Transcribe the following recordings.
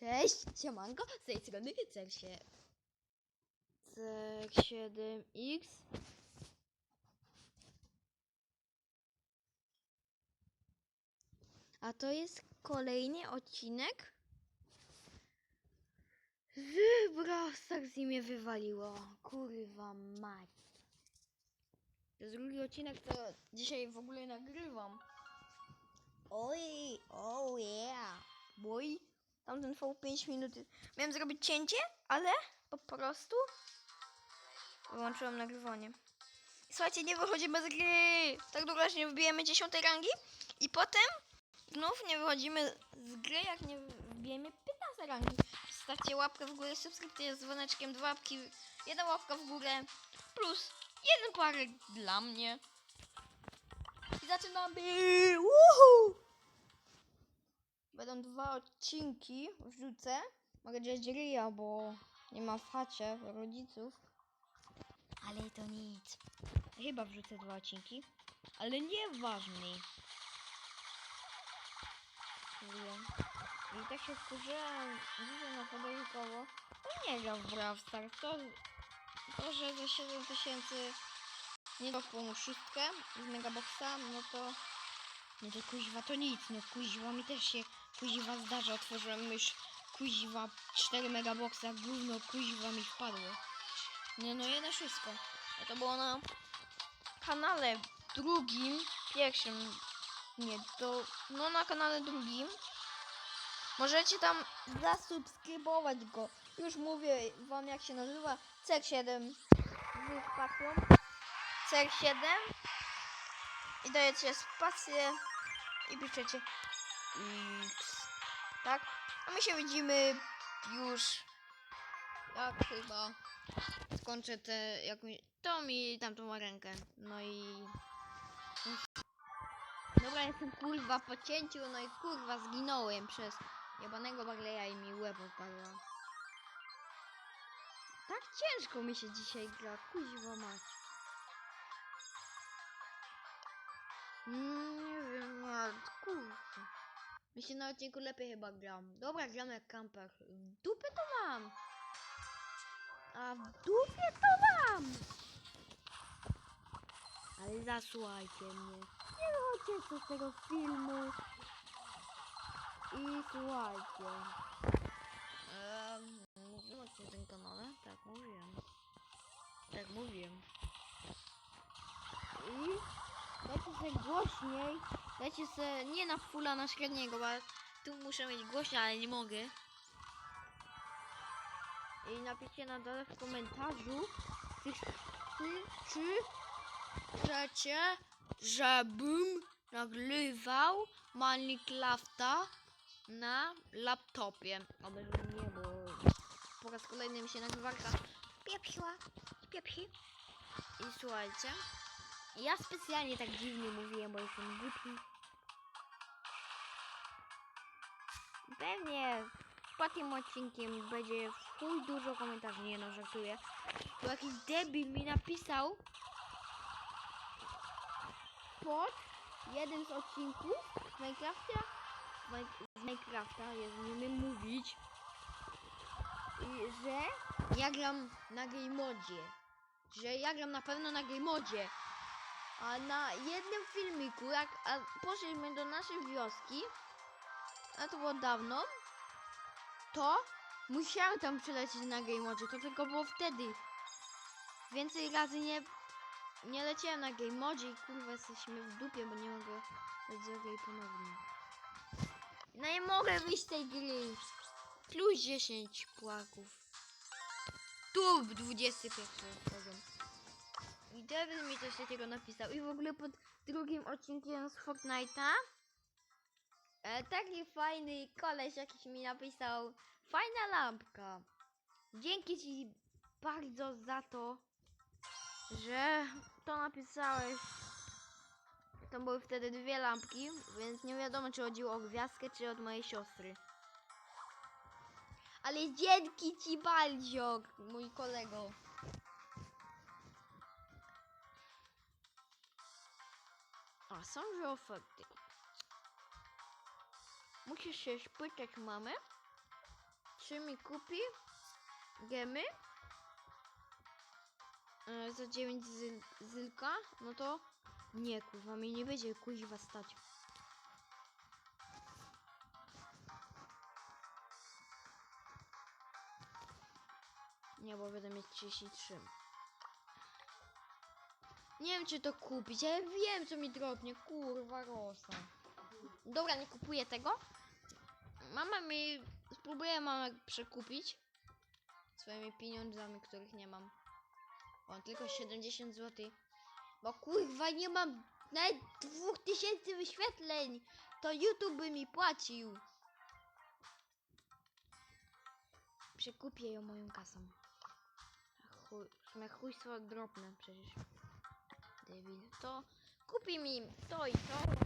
Cześć, siemanko, z tej strony Cersie. C7X. A to jest kolejny odcinek z Brawl Stars i wywaliło. Kurwa mać. To jest drugi odcinek, to dzisiaj w ogóle nagrywam. Oj, oh yeah, boy. Tamten trwał 5 minut. Miałem zrobić cięcie, ale po prostu wyłączyłem nagrywanie. Słuchajcie, nie wychodzimy z gry. Tak długo, aż nie wbijemy 10 rangi i potem znów nie wychodzimy z gry, jak nie wbijemy 15 rangi. Zostawcie łapkę w górę, subskrypcję z dzwoneczkiem, dwa łapki, jedna łapka w górę, plus jeden parek dla mnie. I zaczynamy! Woohoo! Będą dwa odcinki, wrzucę. Mogę gdzieś ryja, bo nie ma w chacie rodziców. Ale to nic. Chyba wrzucę dwa odcinki, ale nieważny. I tak się wkurzyłem dzisiaj na podejrzakowo. To nie gra w Brawl Stars. To, to, że za 7 tysięcy nie dał mu szóstkę z Megaboxa, no to... No to kuźwa to nic, no kuźwa mi też się kuźwa zdarza, otworzyłem mysz kuźwa 4 megaboxa, gówno kuźwa mi wpadło. Nie no, jedna szóstka. A to było na kanale drugim, pierwszym, nie, to, no na kanale drugim. Możecie tam zasubskrybować go. Już mówię wam jak się nazywa. CER7 z paką. CER7 i dajecie spację i piszecie X. Tak? A my się widzimy już jak chyba skończę te jakąś tą i tamtą rękę. No i Dobra, jestem kurwa po cięciu, no i kurwa zginąłem przez jebanego bagleja i mi łeb odpadła. Tak ciężko mi się dzisiaj gra, kuźwa mać. Mm, Mi się na odcinku lepiej chyba gram. Dobra, gram jak kamper. W dupie to mam. A w dupie to mam. Ale zasłuchajcie mnie. Nie wychodźcie z tego filmu. I słuchajcie. Um, mówiłem o tym kanale? Tak, mówiłem. Tak, mówiłem. I dajcie sobie głośniej. Dajcie sobie nie na fulla na średniego, bo tu muszę mieć głośno, ale nie mogę. I napiszcie na dole w komentarzu, czy, czy, chcecie, żebym nagrywał Minecrafta na laptopie. Oby nie, bo po raz kolejny mi się nagrywarka pieprzyła, pieprzy. I słuchajcie, ja specjalnie tak dziwnie mówiłem, bo jestem głupi. Pewnie pod tym odcinkiem będzie chuj dużo komentarzy, nie no, żartuję. Bo jakiś debil mi napisał pod jeden z odcinków z Minecrafta, z Min- z Minecrafta, jest nie umiem mówić, i że ja gram na game modzie, że ja gram na pewno na game modzie. A na jednym filmiku, jak poszliśmy do naszej wioski, a to było dawno, to musiałem tam przylecieć na game modzie, to tylko było wtedy. Więcej razy nie, nie leciałem na game modzie i kurwa jesteśmy w dupie, bo nie mogę dać zagraj ponownie. No nie mogę wyjść z tej gry. Plus 10 płaków. Tu 21 poziom. I Devil mi coś takiego napisał. I w ogóle pod drugim odcinkiem z Fortnite'a e, taki fajny koleś jakiś mi napisał Fajna lampka. Dzięki ci bardzo za to, że to napisałeś. To były wtedy dwie lampki, więc nie wiadomo czy chodziło o gwiazdkę, czy od mojej siostry. Ale dzięki ci Baldziok, mój kolego. A są że oferty. Musisz się spytać mamy, czy mi kupi gemy e, za 9 zyl, zylka, no to nie kurwa, mi nie będzie kuźwa stać. Nie, bo będę mieć 33. Nie wiem, czy to kupić, ale wiem, co mi drobnie. Kurwa, rosa. Dobra, nie kupuję tego. Mama mi... Spróbuję mamę przekupić. Swoimi pieniądzami, których nie mam. Mam tylko 70 zł. Bo kurwa, nie mam nawet 2000 wyświetleń. To YouTube by mi płacił. Przekupię ją moją kasą. Chuj, chujstwo drobne przecież. Debil. To kupi mi to i to.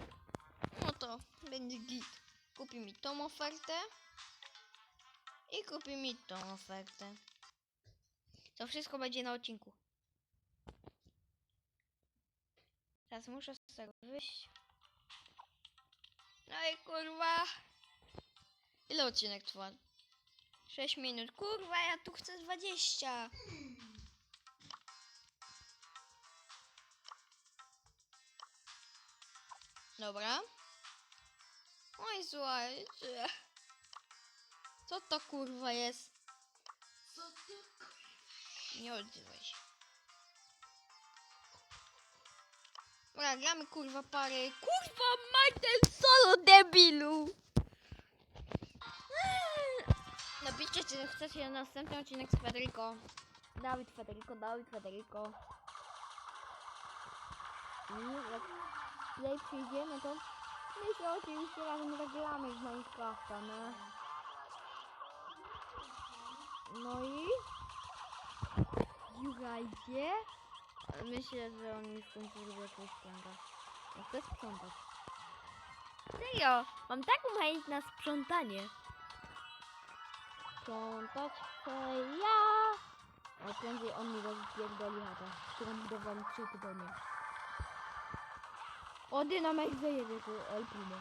To będzie git. Kupi mi tą ofertę. I kupi mi tą ofertę. To wszystko będzie na odcinku. Teraz muszę z tego wyjść. No i kurwa. Ile odcinek trwa? 6 minut. Kurwa, ja tu chcę 20. Dobra. Oj, słuchajcie. Co to kurwa jest? Co to? Nie odzywaj się. Dobra, gramy kurwa pary. Kurwa, maj ten solo debilu! Napiszcie, czy chcecie następny odcinek z Federico. Dawid Federico, Dawid Federico. I jak tutaj przyjdziemy, to my się oczywiście razem zagramy w Minecrafta, no. No i... Słuchajcie. Myślę, że on już w końcu zrobi jakiegoś sprząta. Ja chcę sprzątać. Serio, mam taką chęć na sprzątanie. Sprzątać chcę ja. A prędzej on mi rozpierdoli chatę, którą budowałem trzy tygodnie. O, dynamek zajebie tu El Primo.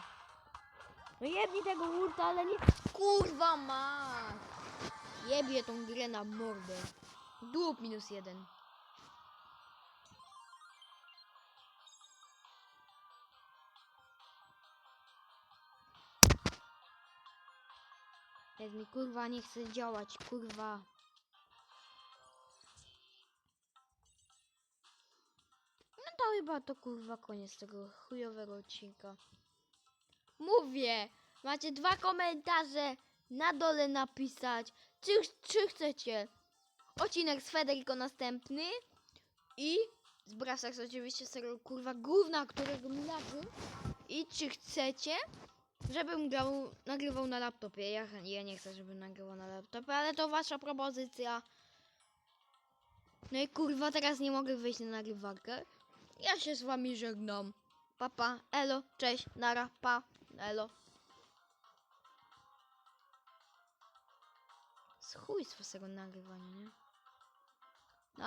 No jebnij tego urta, ale nie... Kurwa ma! Jebie tą grę na mordę. Dłup minus jeden. Jak mi kurwa nie chce działać, kurwa. To chyba to kurwa koniec tego chujowego odcinka. Mówię, macie dwa komentarze na dole napisać, czy, czy chcecie odcinek z Federico następny i z Brasax oczywiście tego kurwa gówna, którego mi nagrał. I czy chcecie, żebym grał, nagrywał na laptopie. Ja, ja nie chcę, żebym nagrywał na laptopie, ale to wasza propozycja. No i kurwa, teraz nie mogę wyjść na nagrywarkę. Ja się z wami żegnam. Papa, pa, elo, cześć, nara, pa, elo. Z tego nagrywania, nie?